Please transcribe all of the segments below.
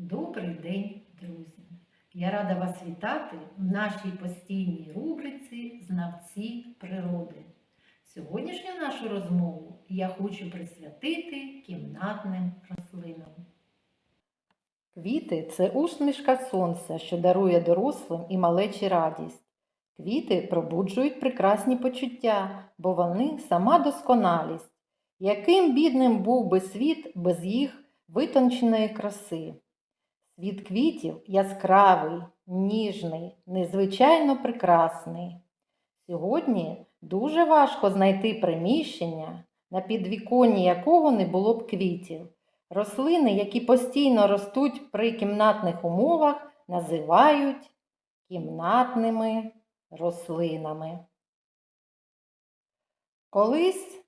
Добрий день, друзі! Я рада вас вітати в нашій постійній рубриці Знавці природи. Сьогоднішню нашу розмову я хочу присвятити кімнатним рослинам. Квіти це усмішка сонця, що дарує дорослим і малечі радість. Квіти пробуджують прекрасні почуття, бо вони сама досконалість. Яким бідним був би світ без їх витонченої краси? Світ квітів яскравий, ніжний, незвичайно прекрасний. Сьогодні дуже важко знайти приміщення, на підвіконні якого не було б квітів. Рослини, які постійно ростуть при кімнатних умовах, називають кімнатними рослинами. Колись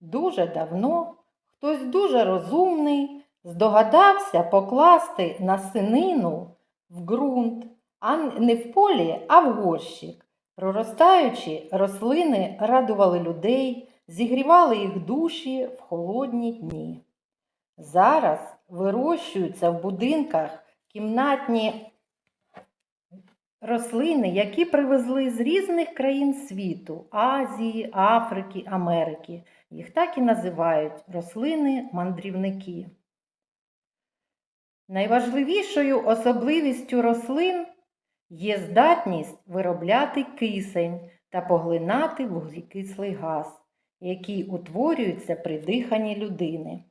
дуже давно хтось дуже розумний здогадався покласти насинину в ґрунт, а не в полі, а в горщик. Проростаючі рослини радували людей, зігрівали їх душі в холодні дні. Зараз вирощуються в будинках кімнатні рослини, які привезли з різних країн світу Азії, Африки, Америки. Їх так і називають рослини-мандрівники. Найважливішою особливістю рослин є здатність виробляти кисень та поглинати вуглекислий газ, який утворюється при диханні людини.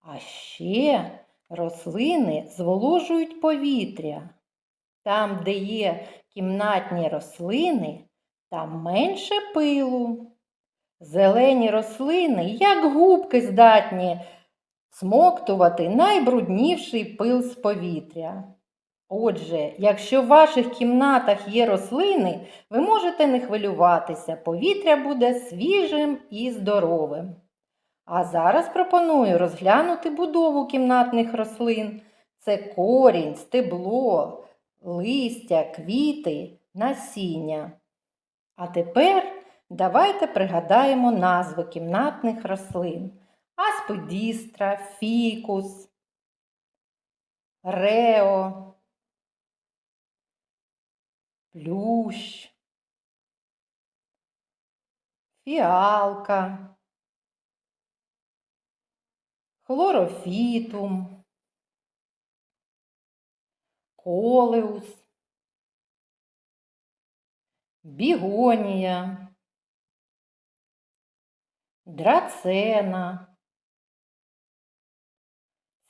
А ще рослини зволожують повітря. Там, де є кімнатні рослини, там менше пилу. Зелені рослини, як губки, здатні смоктувати найбрудніший пил з повітря. Отже, якщо в ваших кімнатах є рослини, ви можете не хвилюватися, повітря буде свіжим і здоровим. А зараз пропоную розглянути будову кімнатних рослин. Це корінь, стебло, листя, квіти, насіння. А тепер давайте пригадаємо назви кімнатних рослин аспидістра, фікус, рео, плющ, фіалка, хлорофітум, колеус, бігонія, драцена,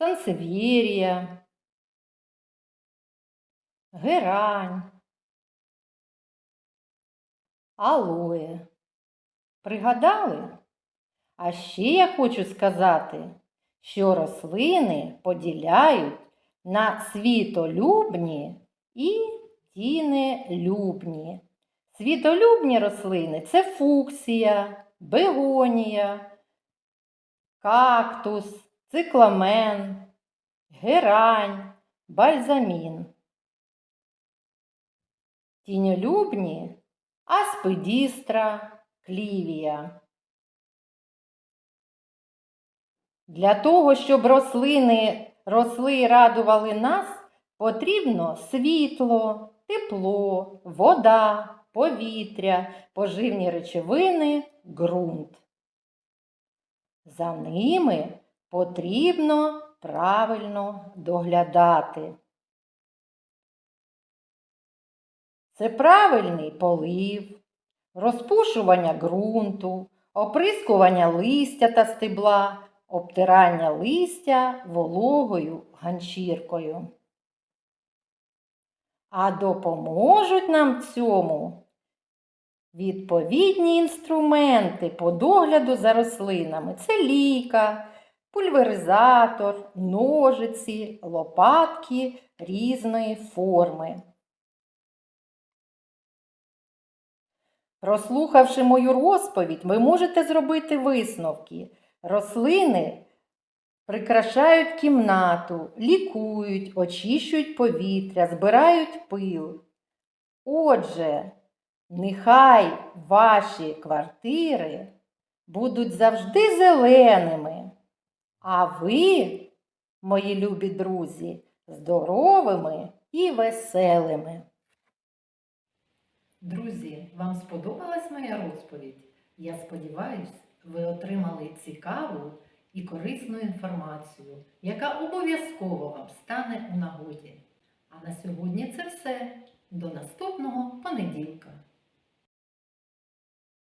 сансевірія, герань, алоє. Пригадали? А ще я хочу сказати, що рослини поділяють на світолюбні і тінелюбні. Світолюбні рослини це фуксія, бегонія, кактус, цикламен, герань, бальзамін. Тіньолюбні аспидістра, клівія. Для того, щоб рослини росли і радували нас, потрібно світло, тепло, вода, повітря, поживні речовини, ґрунт. За ними потрібно правильно доглядати. Це правильний полив, розпушування ґрунту, оприскування листя та стебла, обтирання листя вологою ганчіркою. А допоможуть нам цьому відповідні інструменти по догляду за рослинами. Це лійка, пульверизатор, ножиці, лопатки різної форми. Прослухавши мою розповідь, ви можете зробити висновки. Рослини прикрашають кімнату, лікують, очищують повітря, збирають пил. Отже, нехай ваші квартири будуть завжди зеленими, а ви, мої любі друзі, здоровими і веселими. Друзі, вам сподобалась моя розповідь? Я сподіваюсь, ви отримали цікаву і корисну інформацію, яка обов'язково вам стане у нагоді. А на сьогодні це все. До наступного понеділка.